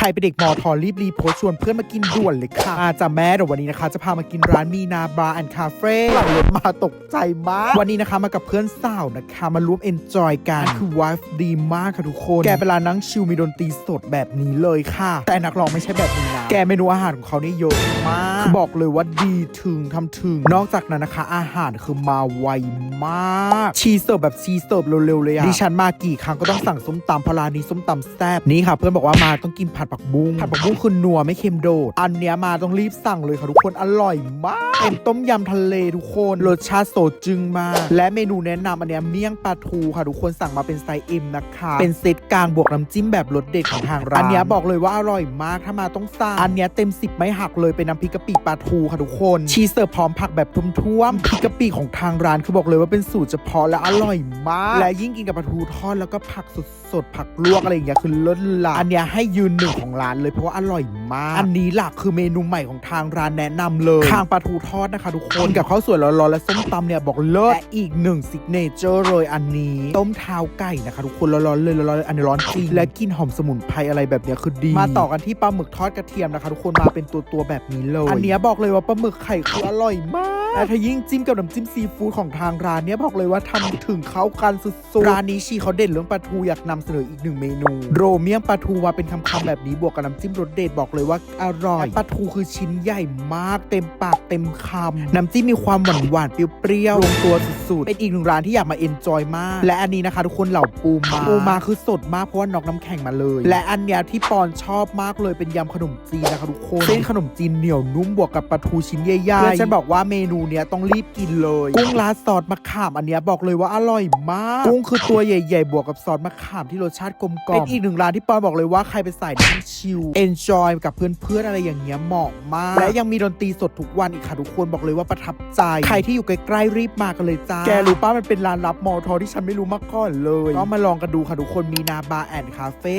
ใครเป็นเด็กมอทอรีบรีโพสชวนเพื่อนมากินด่วนเลยค่ะอาจจะแม่เดี๋ยววันนี้นะคะ จะพามากินร้านมีนาบาร์แอนด์คาเฟ่หลังรถมาตกใจมาก วันนี้นะคะมากับเพื่อนสาวนะคะ มาร่วมเอนจอยกันคือวายดีมากค่ะทุกคน แกเป็นร้านนั่งชิลมีดนตรีสดแบบนี้เลยค่ะ แต่นักร้องไม่ใช่แบบนี้นะแกเมนูอาหารของเขานี่เยอะมากคือบอกเลยว่าดีถึงทำถึง นอกจากนั้นนะคะ อาหารคือมาไวมาก ชีเสิร์ฟแบบชีเสิร์ฟเร็วๆเลยอะดิฉันมากี่ครั้งก็ต้องสั่งส้มตำพรารานนี้ส้มตำแซ่บนี่ค่ะ เพื่อนบอกว่ามาต้องกินผัดผักบุ้งผัดผักบุ้งคือนัวไม่เค็มโดด อันเนี้ยมาต้องรีบสั่งเลยค่ะทุกคนอร่อยมากเป็นต้มยำทะเลทุกคนรสชาติโสดจึงมากและเมนูแนะนำอันเนี้ยเมี่ยงปลาทูค่ะทุกคนสั่งมาเป็นไซส์เอ็มนะคะเป็นเซตกลางบวกน้ำจิ้มแบบรสเด็ดของทางร้านอันเนี้ยบอกเลยว่าอร่อยมากถ้ามาต้องสั่งอันเนี้ยเต็ม10ไม่หักเลยเป็นน้ำพริกกะปิปลาทูค่ะทุกคนชีเสิร์ฟพร้อมผักแบบทุ่มๆพริกกะปิของทางร้านคือบอกเลยว่าเป็นสูตรเฉพาะและอร่อยมาก และยิ่งกินกับปลาทูทอดแล้วก็ผักสดๆผักลวกอะไรอย่างเงี้ยคือเลิศละอันเนี้ยให้ยืนหนึ่งของร้านเลยเพราะว่าอร่อยมาก อันนี้หลักคือเมนูใหม่ของทางร้านแนะนำเลยคางปลาทูทอดนะคะทุกคนกับข้าวสวยร้อนๆและส้มตำเนี่ยบอกเลิศและอีกหนึ่งซิกเนเจอร์เลยอันนี้ ต้มเท้าไก่นะคะทุกคนร้อนๆเลยร้อนๆเลยอันนี้ร้อนจริงและกลินหอมสมุนไพรอะไรแบบเนี้ยคือดี มาต่อกันที่ปลาหมึกทอดกระเทียมนะคะทุกคนมาเป็นตัวตัวๆแบบนี้เลย อันเนี้ยบอกเลยว่าปลาหมึกไข่คืออร่อยมากและถ้ายิ่งจิ้มกับน้ำจิ้มซีฟู้ดของทางร้านเนี้ยบอกเลยว่าทำถึงเข้ากันสุดๆร้านนี้ชีเขาเด่นเรื่องปลาทูอยากนำเสนออีกหนึ่งเมนู โรเมียมปลาทูมาเป็นคำๆแบบนี้บวกกับน้ำจิ้มรสเด็ดบอกเลยว่าอร่อยปลาทูคือชิ้นใหญ่มากเต็มปากเต็มคำน้ำจิ้มมีความหวานหวานๆเปรี้ยวๆลงตัวสุดๆเป็นอีกหนึ่งร้านที่อยากมาเอนจอยมาก และอันนี้นะคะ ทุกคนเหล่าปูมาปูมาคือสดมากเพราะว่านอกน้ำแข็งมาเลย และอันเนี้ยที่ปอนชอบมากเลยเป็นยำขนมจีนนะคะทุกคนเส้นขนมจีนเหนียวนุ่มบวกกับปลาทูชิ้นใหญ่ๆเพื่อนฉันบอกว่าเมนูเนี้ยต้องรีบกินเลยกุ้งราดซอสมะขามอันเนี้ยบอกเลยว่าอร่อยมากกุ้งคือตัวใหญ่ ๆ บวกกับซอสมะขามที่รสชาติกลมกล่อมเป็นอีกหนึ่งร้านที่ปอนบอกเลยว่าใครไปใส่นั่งชิลเอนจอยกับเพื่อนๆอะไรอย่างเงี้ยเหมาะมาก และยังมีดนตรีสดทุกวันอีกค่ะทุกคนบอกเลยว่าประทับใจ ใครที่อยู่ใกล้ๆรีบมากันเลยจ้า แกรู้ป้ามันเป็นร้านรับมอทอที่ฉันไม่รู้มาก่อนเลย ก็มาลองกันดูค่ะทุกคนมีนาบาร์แอนด์คาเฟ่